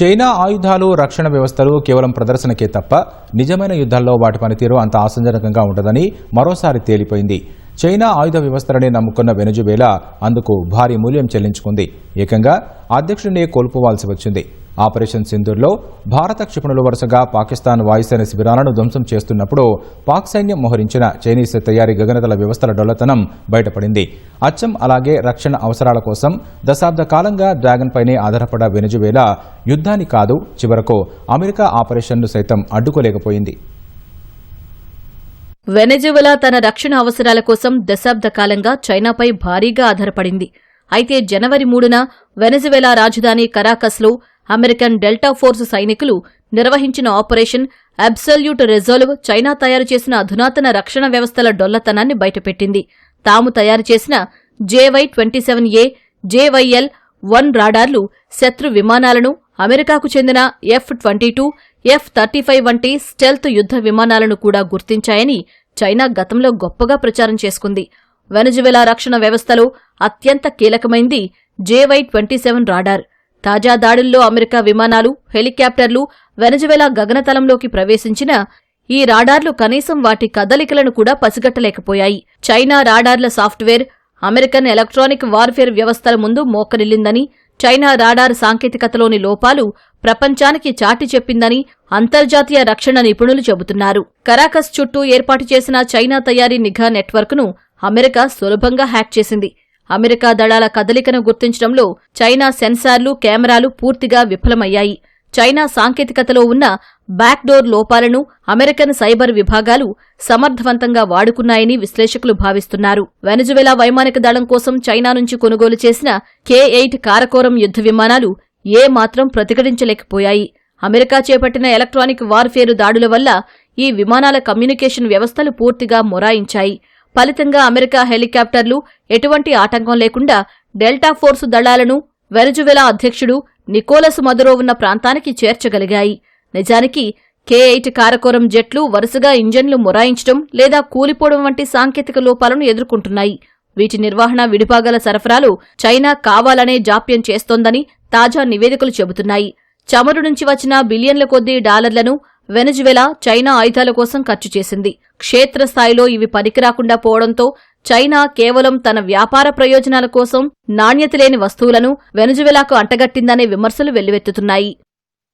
China ఆయుధాలు రక్షణ వ్యవస్థలు కేవలం ప్రదర్శనకే తప్ప నిజమైన యుద్ధాల్లో వాటి పనితీరు అంత ఆశంజనకంగా ఉండదని మరోసారి తేలిపోయింది. చైనా ఆయుధ వ్యవస్థలనే నమ్ముకున్న వెనుజువేలా అందుకు భారీ మూల్యం చెల్లించుకుంది. ఏకంగా అధ్యక్షుడినే కోల్పోవాల్సి వచ్చింది. ఆపరేషన్ సింధూర్లో భారత క్షిపణులు వరుసగా పాకిస్తాన్ వాయుసేన శిబిరాలను ధ్వంసం చేస్తున్నప్పుడు పాక్ సైన్యం మోహరించిన చైనీస్ తయారీ గగనతల వ్యవస్థల డొల్లతనం బయటపడింది. అచ్చం అలాగే రక్షణ అవసరాల కోసం దశాబ్ద కాలంగా డ్రాగన్ పైనే ఆధారపడ వెనుజువేలా యుద్ధాన్ని కాదు చివరకు అమెరికా ఆపరేషన్ను సైతం అడ్డుకోలేకపోయింది. వెనెజువెలా తన రక్షణ అవసరాల కోసం దశాబ్ద కాలంగా చైనాపై భారీగా ఆధారపడింది. అయితే జనవరి మూడున వెనెజువెలా రాజధాని కరాకస్లో అమెరికన్ డెల్టా ఫోర్స్ సైనికులు నిర్వహించిన ఆపరేషన్ అబ్సల్యూట్ రిజర్వ్ చైనా తయారు చేసిన అధునాతన రక్షణ వ్యవస్థల డొల్లతనాన్ని బయటపెట్టింది. తాము తయారు చేసిన JY twenty seven A JYL one రాడార్లు శత్రు విమానాలను అమెరికాకు చెందిన F twenty two F thirty five వంటి స్టెల్త్ యుద్ధ విమానాలను కూడా గుర్తించాయని చైనా గతంలో గొప్పగా ప్రచారం చేసుకుంది. వెనజువెలా రక్షణ వ్యవస్థలో అత్యంత కీలకమైంది జేవై ట్వంటీ సెవెన్ రాడార్. తాజా దాడుల్లో అమెరికా విమానాలు హెలికాప్టర్లు వెనజువెలా గగనతలంలోకి ప్రవేశించిన ఈ రాడార్లు కనీసం వాటి కదలికలను కూడా పసిగట్టలేకపోయాయి. చైనా రాడార్ల సాఫ్ట్వేర్ అమెరికన్ ఎలక్ట్రానిక్ వార్ఫేర్ వ్యవస్థల ముందు మోకరిల్లిందని చైనా రాడార్ సాంకేతికతలోని లోపాలు ప్రపంచానికి చాటి చెప్పిందని అంతర్జాతీయ రక్షణ నిపుణులు చెబుతున్నారు. కరాకస్ చుట్టూ ఏర్పాటు చేసిన చైనా తయారీ నిఘా నెట్వర్క్ను అమెరికా సులభంగా హ్యాక్ చేసింది. అమెరికా దళాల కదలికను గుర్తించడంలో చైనా సెన్సార్లు కెమెరాలు పూర్తిగా విఫలమయ్యాయి. చైనా సాంకేతికతలో ఉన్న బ్యాక్డోర్ లోపాలను అమెరికన్ సైబర్ విభాగాలు సమర్థవంతంగా వాడుకున్నాయని విశ్లేషకులు భావిస్తున్నారు. వెనజువెలా వైమానిక దళం కోసం చైనా నుంచి కొనుగోలు చేసిన కే ఎయిట్ కారకోరం యుద్ధ విమానాలు ఏ మాత్రం ప్రతిఘటించలేకపోయాయి. అమెరికా చేపట్టిన ఎలక్ట్రానిక్ వార్ఫేరు దాడుల వల్ల ఈ విమానాల కమ్యూనికేషన్ వ్యవస్థలు పూర్తిగా మొరాయించాయి. ఫలితంగా అమెరికా హెలికాప్టర్లు ఎటువంటి ఆటంకం లేకుండా డెల్టా ఫోర్సు దళాలను వెనజువెలా అధ్యక్షుడు నికోలస్ మదురో ఉన్న ప్రాంతానికి చేర్చగలిగాయి. నిజానికి కే ఎయిట్ కారకోరం జెట్లు వరుసగా ఇంజన్లు మొరాయించడం లేదా కూలిపోవడం వంటి సాంకేతిక లోపాలను ఎదుర్కొంటున్నాయి. వీటి నిర్వహణ విడిభాగాల సరఫరాలు చైనా కావాలనే జాప్యం చేస్తోందని తాజా నివేదికలు చెబుతున్నాయి. చమురు నుంచి వచ్చిన బిలియన్ల కొద్దీ డాలర్లను వెనజువెలా చైనా ఆయుధాల కోసం ఖర్చు చేసింది. క్షేత్రస్థాయిలో ఇవి పనికిరాకుండా పోవడంతో చైనా కేవలం తన వ్యాపార ప్రయోజనాల కోసం నాణ్యత లేని వస్తువులను వెనుజువెలాకు అంటగట్టిందనే విమర్శలు వెల్లువెత్తుతున్నాయి.